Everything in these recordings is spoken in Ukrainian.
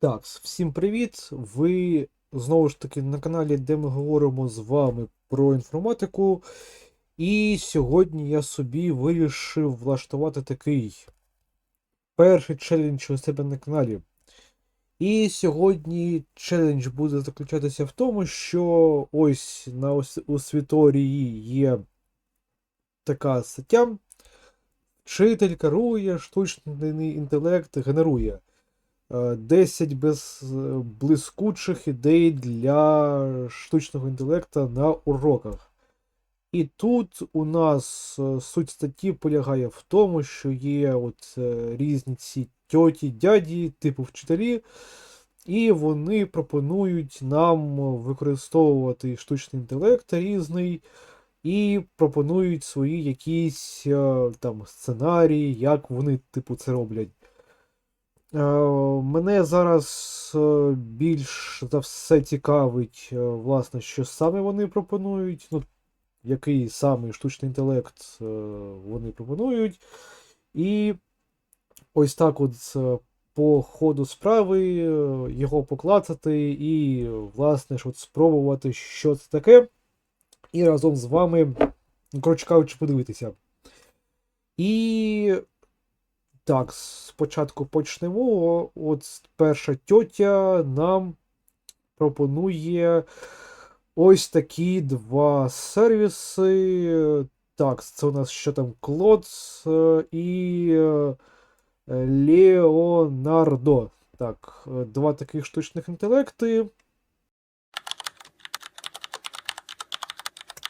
Так, всім привіт! Ви знову ж таки на каналі, де ми говоримо з вами про інформатику. І сьогодні я собі вирішив влаштувати такий перший челендж у себе на каналі. І сьогодні челендж буде заключатися в тому, що ось на у світорії є така стаття. Вчитель керує, штучний інтелект генерує. Е, 10 без е, блискучих ідей для штучного інтелекту на уроках. І тут у нас е, суть статті полягає в тому, що є от е, різні ці тьоті, дяді, типу вчителі, і вони пропонують нам використовувати штучний інтелект різний, і пропонують свої якісь е, там сценарії, як вони, типу, це роблять. Е, Мене зараз е, більш за все цікавить, е, власне, що саме вони пропонують, ну, який саме штучний інтелект вони пропонують. І ось так от по ходу справи його поклацати і, власне ж, от спробувати, що це таке, і разом з вами, коротше кажучи, подивитися. І так, спочатку почнемо. От перша тьотя нам пропонує ось такі два сервіси. Так, це у нас що там Клодс е, і е, Леонардо. Так, е, два таких штучних інтелекти.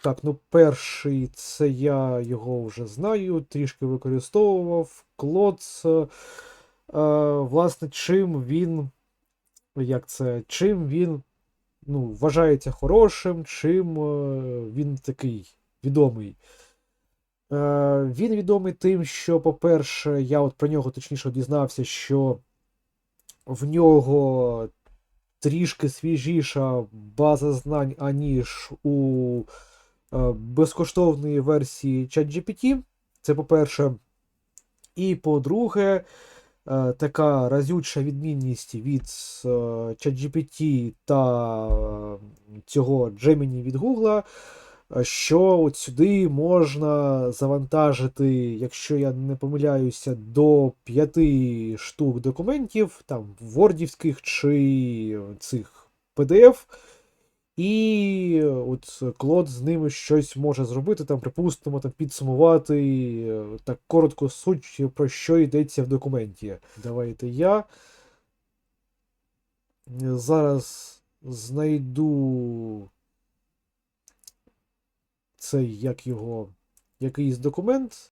Так, ну перший це я його вже знаю, трішки використовував. Клоц. е, власне, чим він. Як це? Чим він ну, вважається хорошим, чим е, він такий відомий. Е, він відомий тим, що, по-перше, я от про нього точніше дізнався, що в нього трішки свіжіша база знань, аніж у безкоштовної версії ChatGPT. Це по-перше. І по-друге, е, така разюча відмінність від е, ChatGPT та е, цього Gemini від Google, е, що от сюди можна завантажити, якщо я не помиляюся, до 5 штук документів, там вордівських чи цих PDF. І от Клод з ними щось може зробити, там, припустимо, там, підсумувати е, так коротко суть, про що йдеться в документі. Давайте я зараз знайду цей, як його, якийсь документ.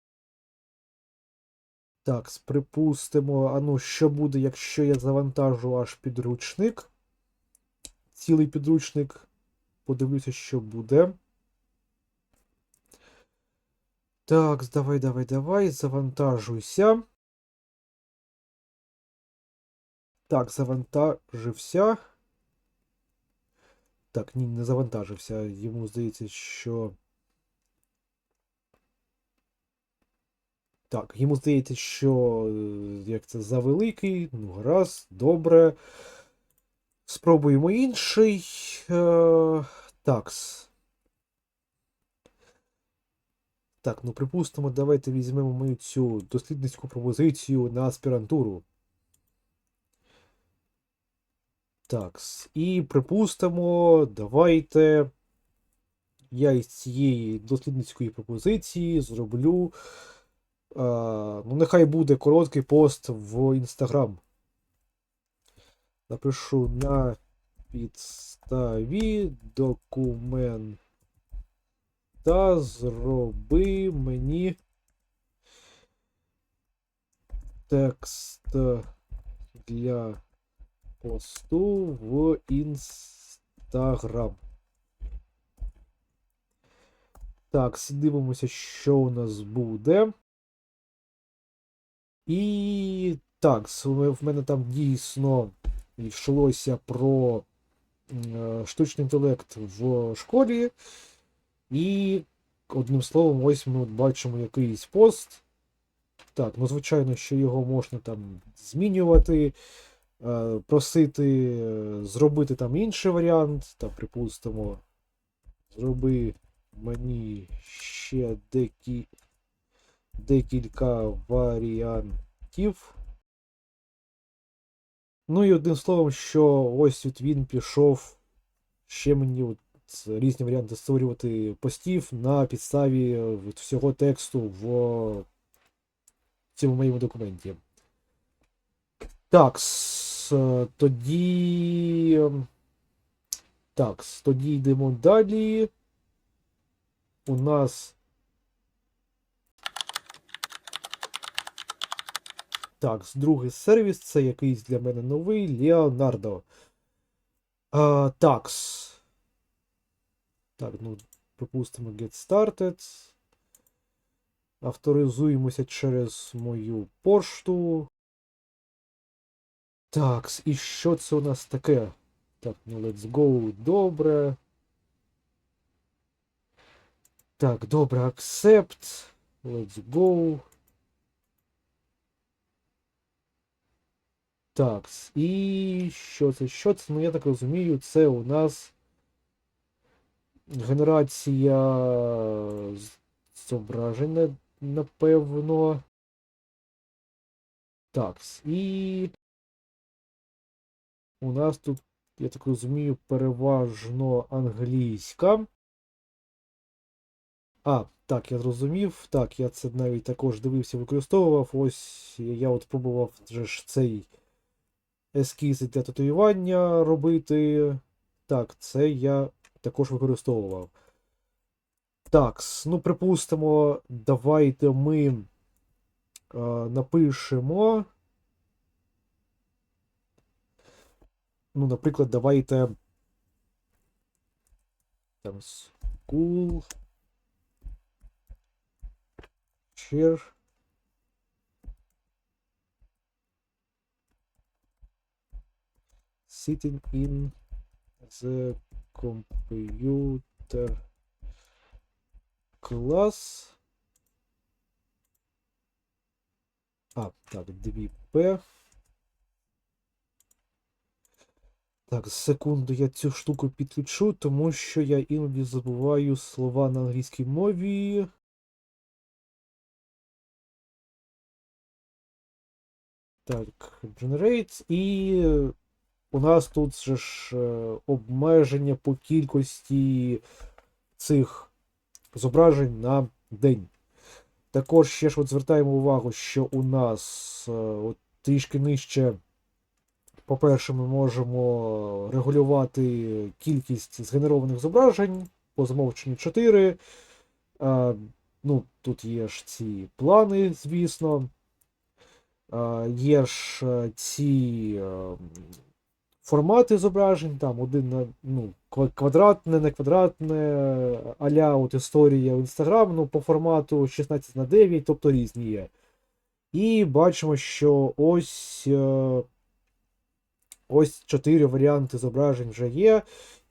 Так, припустимо, а ну, що буде, якщо я завантажу аж підручник. Цілий підручник. Подивлюся, що буде. Так, давай, давай, давай, завантажуйся. Так, завантажився. Так, ні, не завантажився. Йому здається, що. Так, йому здається, що е, як це завеликий. Ну, гаразд, добре. Спробуємо інший. Е, такс. Так, ну припустимо, давайте візьмемо мою цю дослідницьку пропозицію на аспірантуру. Такс. І припустимо, давайте я із цієї дослідницької пропозиції зроблю. Е, ну, нехай буде короткий пост в Інстаграм. Напишу на підставі документа зроби мені текст для посту в Інстаграм. Так, дивимося, що у нас буде. І так, в мене там дійсно йшлося про е, штучний інтелект в школі. І, одним словом, ось ми бачимо якийсь пост. Так, ну звичайно, що його можна там змінювати. е, просити е, зробити там інший варіант, та, припустимо, зроби мені ще декі, декілька варіантів. Ну і одним словом, що ось от він пішов ще мені от різні варіанти створювати постів на підставі е, от всього тексту в цьому моєму документі. Так, е, тоді. ем, Так, тоді йдемо далі. У нас. Так, другий сервіс це якийсь для мене новий Leonardo. А, такс. Так, ну, пропустимо Get Started. Авторизуємося через мою пошту. Так, і що це у нас таке? Так, ну let's go. Добре. Так, добре, accept. Let's go. Так, і що це? Що це? Ну, я так розумію, це у нас генерація зображення, напевно. Так, і у нас тут, я так розумію, переважно англійська. А, так, я зрозумів. Так, я це навіть також дивився, використовував. Ось я от пробував вже ж цей ескізи для татуювання робити. Так, це я також використовував. Так, ну, припустимо, давайте ми е, напишемо. Ну, наприклад, давайте. Там school. Share. Sitting in the computer class. А, так, 2P. Так, секунду, я цю штуку підключу, тому що я іноді забуваю слова на англійській мові. Так, generate. І у нас тут же ж е, обмеження по кількості цих зображень на день. Також ще ж от звертаємо увагу, що у нас е, от трішки нижче, по-перше, ми можемо регулювати кількість згенерованих зображень по замовченню 4. Е, ну, тут є ж ці плани, звісно. Є ж е, ці е, формати зображень, там один на ну, квадратне, не квадратне, аля от історія в Instagram, ну, по формату 16 на 9, тобто різні є. І бачимо, що ось, е, ось 4 варіанти зображень вже є.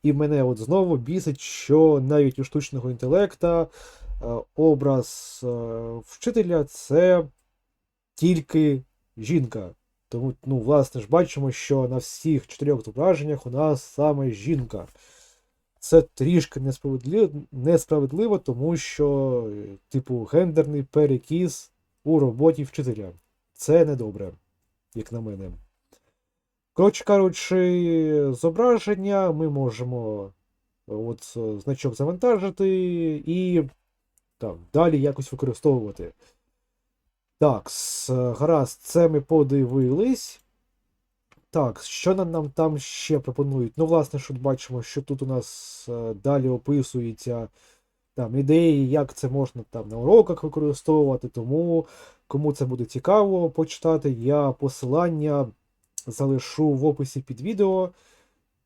І мене от знову бісить, що навіть у штучного інтелекта е, образ е, вчителя це тільки жінка. Тому, ну, власне ж, бачимо, що на всіх чотирьох зображеннях у нас саме жінка. Це трішки несправедливо, несправедливо, тому що, е, типу, гендерний перекіс у роботі вчителя. Це недобре, як на мене. Коротше кажучи, зображення ми можемо е, от е, значок завантажити і так, далі якось використовувати. Так, с- гаразд, це ми подивились. Так, що нам, нам там ще пропонують? Ну, власне, що бачимо, що тут у нас е, далі описується там ідеї, як це можна там на уроках використовувати. Тому, кому це буде цікаво почитати, я посилання залишу в описі під відео.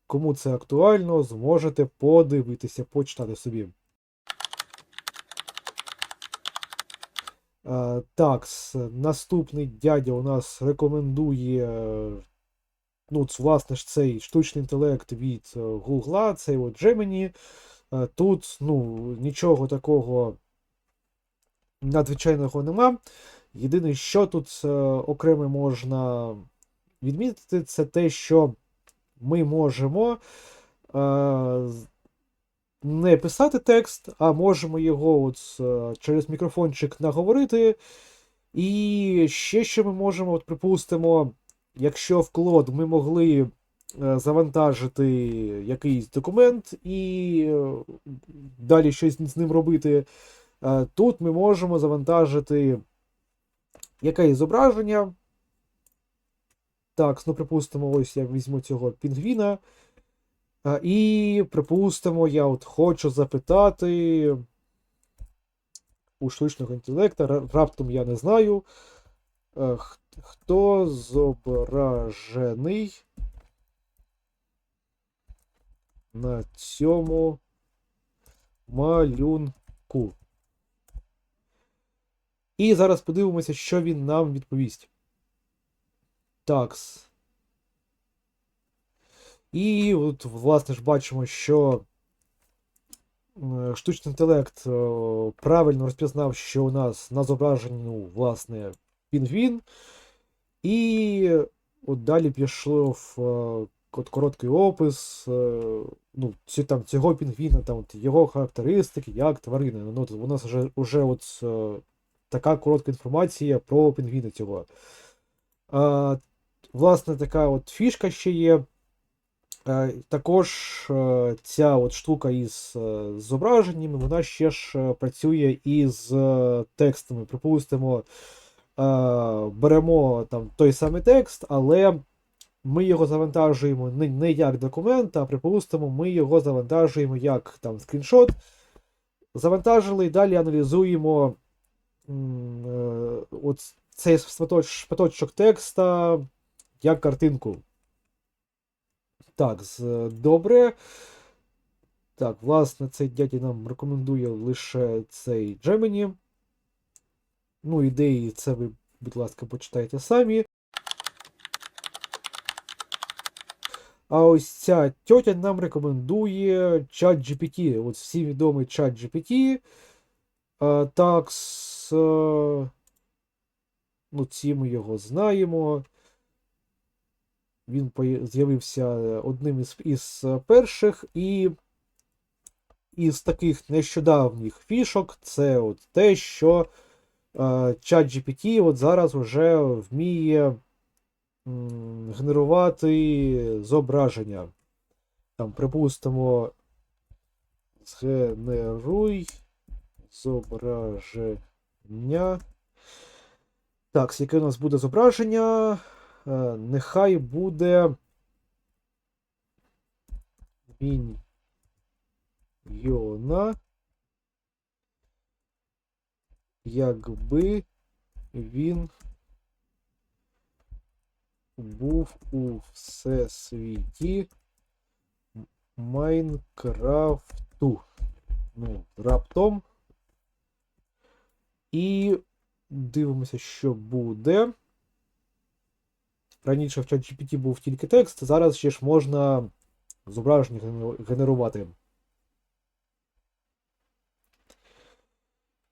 Кому це актуально, зможете подивитися, почитати собі. Так, наступний дядя у нас рекомендує, е, ну, власне ж, цей штучний інтелект від е, Гугла, цей от Gemini. Е, Тут, ну, нічого такого надзвичайного нема. Єдине, що тут е, окремо можна відмітити, це те, що ми можемо е, не писати текст, а можемо його от, е, через мікрофончик наговорити. І ще що ми можемо, от, припустимо, якщо в клод ми могли е, завантажити якийсь документ і е, далі щось з ним робити, тут ми можемо завантажити якесь зображення. Так, ну припустимо, ось я візьму цього пінгвіна. І, припустимо, я от хочу запитати у штучного інтелекта, раптом я не знаю, хто зображений на цьому малюнку. І зараз подивимося, що він нам відповість. Такс. І от, власне ж, бачимо, що е, штучний інтелект е, правильно розпізнав, що у нас на зображенні, ну, власне, пінгвін. І от далі пішов е, от короткий опис ну, ці, там, цього пінгвіна, там, от, його характеристики, як тварини. Ну, У нас вже, вже от, така коротка інформація про пінгвіна цього. А, Власне, така от фішка ще є. Е, також е, ця от штука із е, зображеннями, вона ще ж працює із текстами. Припустимо, беремо там той самий текст, але ми його завантажуємо не як документ, а припустимо, ми його завантажуємо як там скріншот. Завантажили і далі аналізуємо от цей шматочок текста як картинку. Так, добре. Так, власне, цей дядя нам рекомендує лише цей Gemini. Ну, ідеї, це ви, будь ласка, почитайте самі. А ось ця тьотя нам рекомендує чат GPT. От всі відомий чат GPT. Так, ну, ці ми його знаємо. Він з'явився одним із із перших, і із таких нещодавніх фішок це от те, що е, ChatGPT от зараз вже вміє генерувати зображення. Там, припустимо, згенеруй зображення. Так, яке у нас буде зображення? Е, нехай буде міньйона, якби він був у всесвіті Майнкрафту. Ну, раптом. І дивимося, що буде. Раніше в ChatGPT був тільки текст, зараз ще ж можна зображення генерувати.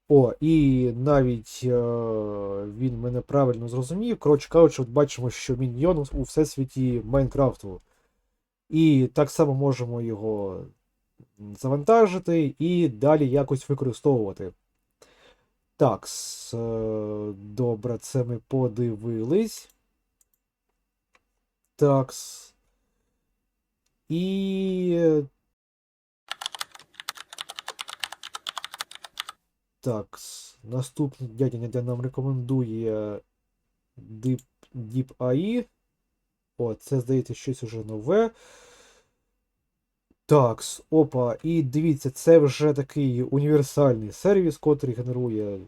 О, і навіть е він мене правильно зрозумів. Коротше кажучи, от бачимо, що міньйон у всесвіті Майнкрафту. І так само можемо його завантажити і далі якось використовувати. Так, е добре, це ми подивились. Такс. І. Такс. Наступний дядя нам рекомендує Deep, Deep AI. О, це, здається, щось уже нове. Такс, опа, і дивіться, це вже такий універсальний сервіс, котрий генерує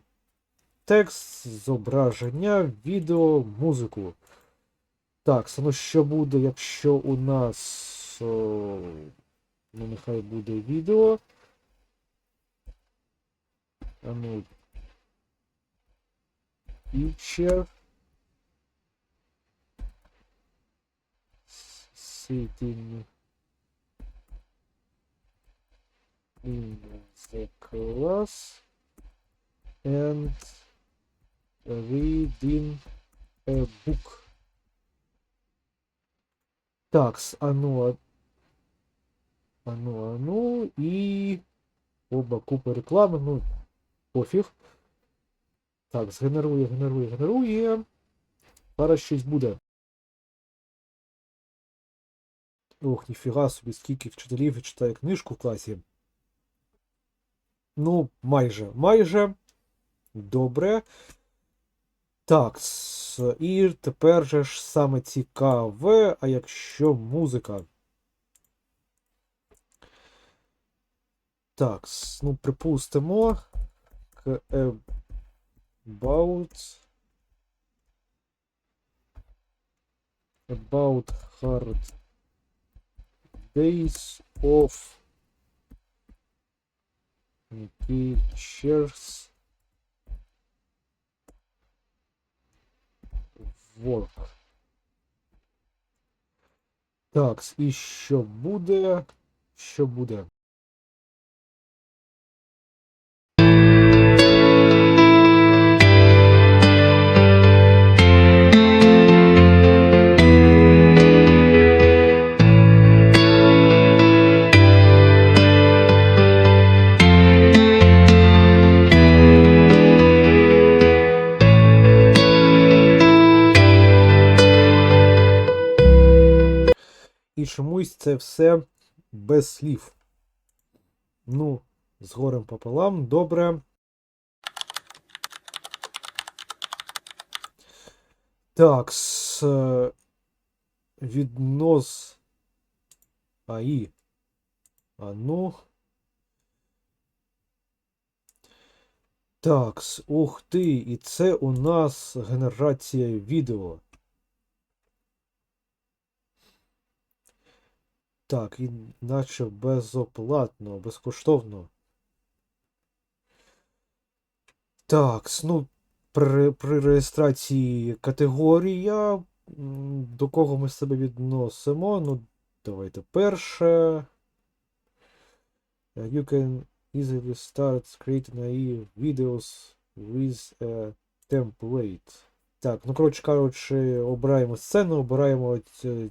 текст, зображення, відео, музику. Так, ну що буде, якщо у нас. О, ну, нехай буде відео. А ну. Picture. Sitting in the class and reading a book. Такс, ану, ану, ану, і оба купа реклами, ну, пофіг. Так, згенерує, генерує, генерує. Зараз щось буде. Ох, ніфіга собі, скільки вчителів читає книжку в класі. Ну, майже, майже. Добре. Так, і тепер же ж саме цікаве, а якщо музика. Так, ну, припустимо. Е, About. About hard days of teachers work. Так, і що буде? Що буде? Чомусь це все без слів. Ну, з горем пополам, добре. Так, з віднос АІ. А ну. Так, ух ти, і це у нас генерація відео. Так, і наче безоплатно, безкоштовно. Так, ну, при, при реєстрації категорія, до кого ми себе відносимо. Ну, давайте перше. You can easily start creating AI videos with a template. Так, ну коротше кажучи, обираємо сцену, обираємо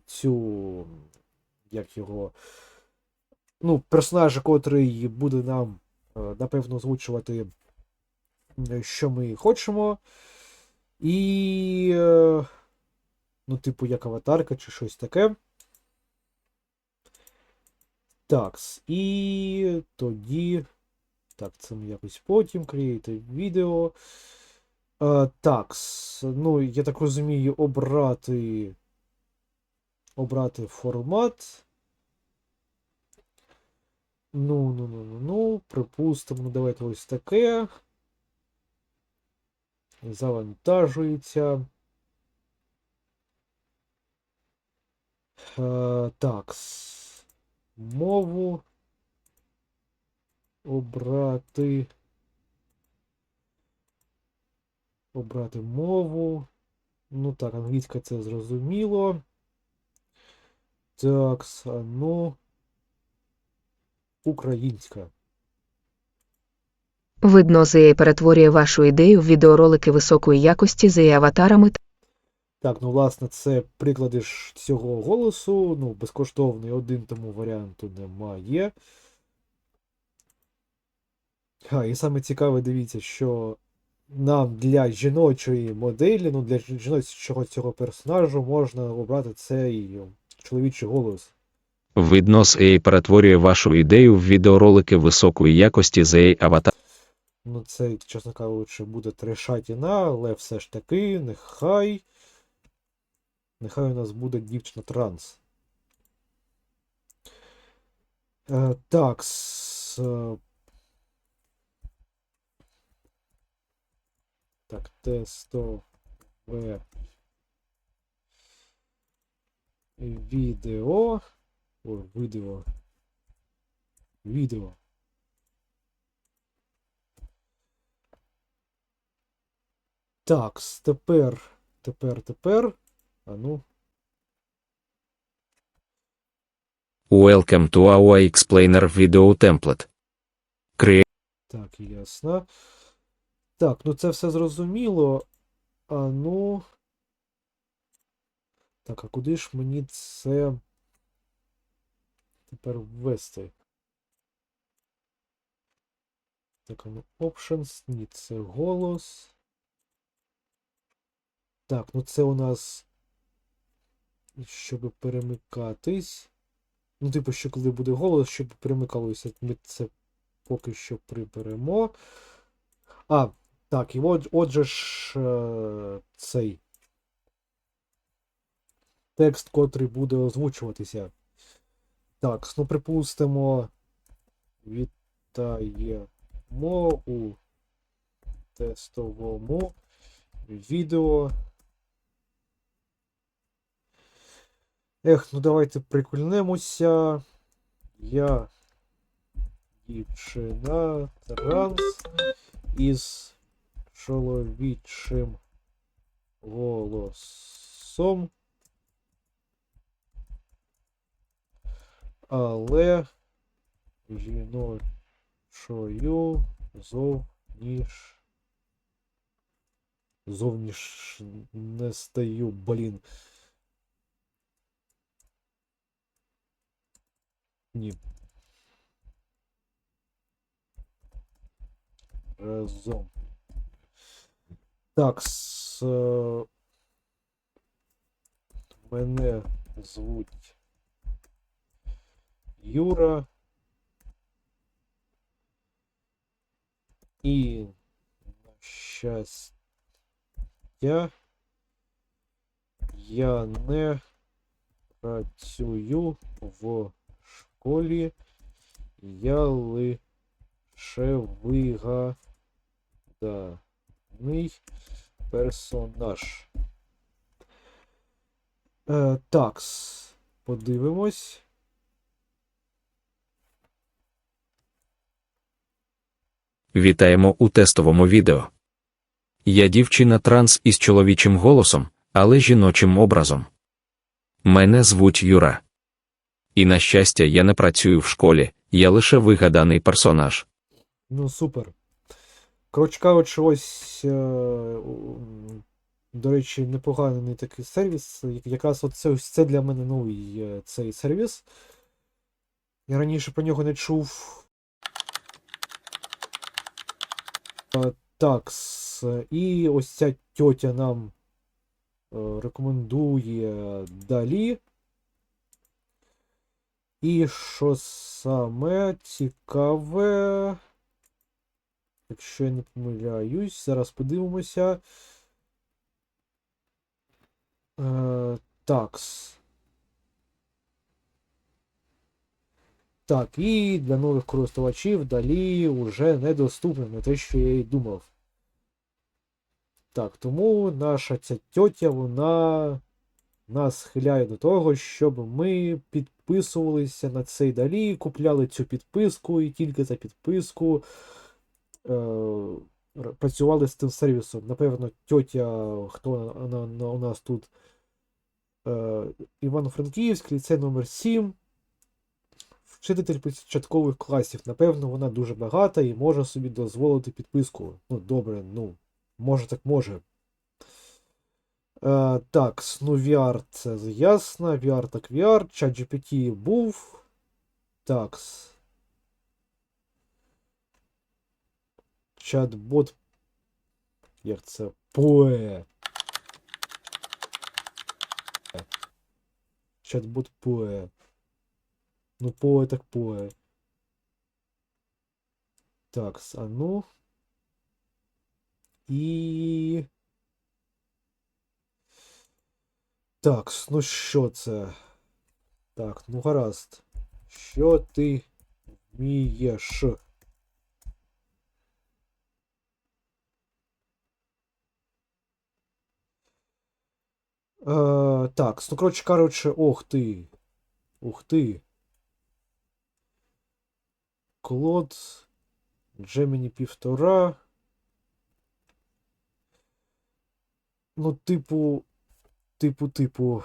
цю. Як його. Ну, персонажа, котрий буде нам, е, напевно, озвучувати, що ми хочемо. І. е, Ну, типу, як аватарка чи щось таке. Такс. І тоді. Так, це ми якось потім. Create відео. Такс. Ну, я так розумію, обрати. Обрати формат. Ну, ну, ну, ну, ну. Припустимо, ну, давайте ось таке. Завантажується. Е, такс. Мову. Обрати. Обрати мову. Ну так, англійська це зрозуміло. Так, ну. Українська. Видно, ZA перетворює вашу ідею в відеоролики високої якості з її аватарами Так, ну, власне, це приклади ж цього голосу. Ну, безкоштовний один тому варіанту немає. А, і саме цікаве, дивіться, що нам для жіночої моделі, ну, для жіночого цього персонажу можна обрати цей чоловічий голос. Виднос AI перетворює вашу ідею в відеоролики високої якості з AI аватар. Ну, це, чесно кажучи, буде трешатіна, але все ж таки, нехай. Нехай у нас буде дівчина транс. Е, так, с, е, так, тестове відео. О, відео. Відео. Так, тепер, тепер, тепер. А ну, Welcome to our explainer video template. Create так, ясно. Так, ну це все зрозуміло. А ну. Так, а куди ж мені це тепер ввести. Так, ну options, ні, це голос. Так, ну це у нас. Щоб перемикатись. Ну, типу, що коли буде голос, щоб перемикалося, ми це поки що приберемо. А, так, і от, отже ж е, цей текст, котрий буде озвучуватися. Так, ну припустимо, вітаємо у тестовому відео. Ех, ну давайте прикольнемося. Я дівчина транс із чоловічим голосом. Але жіночою зовніш. Зовніш не стаю, блін. Ні. Разом. Так, с... е, Мене звуть Юра. І на щастя я не працюю в школі. Я лише вигаданий персонаж. Е, такс. Подивимось. Вітаємо у тестовому відео. Я дівчина транс із чоловічим голосом, але жіночим образом. Мене звуть Юра. І на щастя, я не працюю в школі, я лише вигаданий персонаж. Ну, супер. Коротше кажучи, ось, е, до речі, непоганий такий сервіс. Якраз от це, ось це для мене новий е, цей сервіс. Я раніше про нього не чув. Е, Так, і ось ця тьотя нам е, рекомендує далі. І що саме цікаве. Якщо я не помиляюсь, зараз подивимося. Е, такс. Так, і для нових користувачів далі вже недоступно, не те, що я і думав. Так, тому наша ця тьотя, вона нас схиляє до того, щоб ми підписувалися на цей далі, купляли цю підписку і тільки за підписку е, працювали з тим сервісом. Напевно, тьотя, хто вона, вона у нас тут е, Івано-Франківськ, ліцей номер 7 вчитель початкових класів. Напевно, вона дуже багата і може собі дозволити підписку. Ну, добре, ну, може так може. Е, так, ну VR це ясно, VR так VR, ChatGPT був. Так. Чат-бот. Як це? Поe. Чат-бот Поe. Ну, Поe так Поe. Так, а ну. І. Так, ну що це? Так, ну гаразд. Що ти вмієш? Е, так, ну коротше кажучи, ох ти. Ух ти. Клод. Джеміні півтора. Ну, типу. Типу, типу.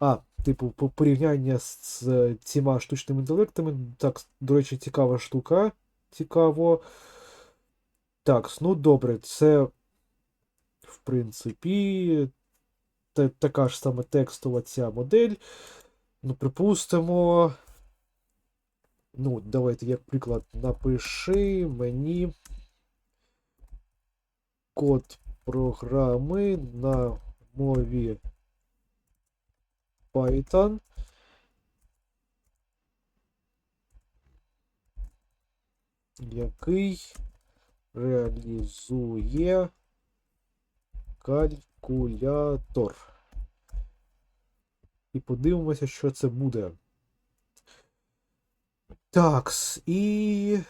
А, типу, по порівняння з з цими штучними інтелектами. Так, до речі, цікава штука. Цікаво. Так, ну добре, це, в принципі, та- така ж саме текстова ця модель. Ну, припустимо. Ну, давайте, як приклад, напиши мені код програми на мові Python. Який реалізує калькулятор. І подивимося, що це буде. Такс, і.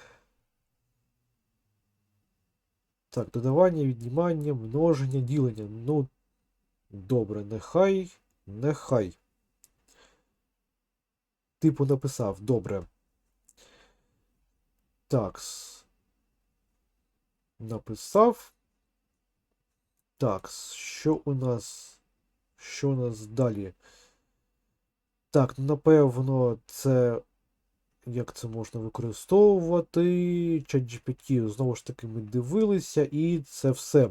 Так, додавання, віднімання, множення, ділення. Ну, добре, нехай, нехай. Типу написав, добре. Такс. Написав. Такс, що у нас? Що у нас далі? Так, напевно, це. Як це можна використовувати? ChatGPT, знову ж таки, ми дивилися, і це все.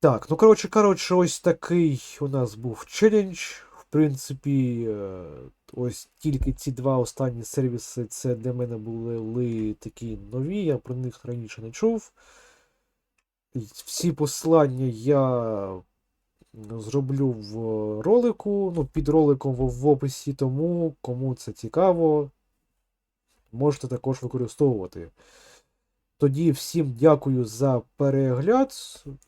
Так, ну коротше, коротше, ось такий у нас був челендж. В принципі, е, ось тільки ці два останні сервіси, це для мене були такі нові, я про них раніше не чув. Всі посилання я зроблю в ролику, ну, під роликом в, описі, тому кому це цікаво, можете також використовувати. Тоді всім дякую за перегляд.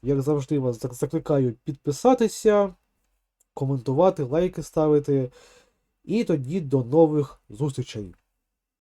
Як завжди, вас закликаю підписатися, коментувати, лайки ставити. І тоді до нових зустрічей.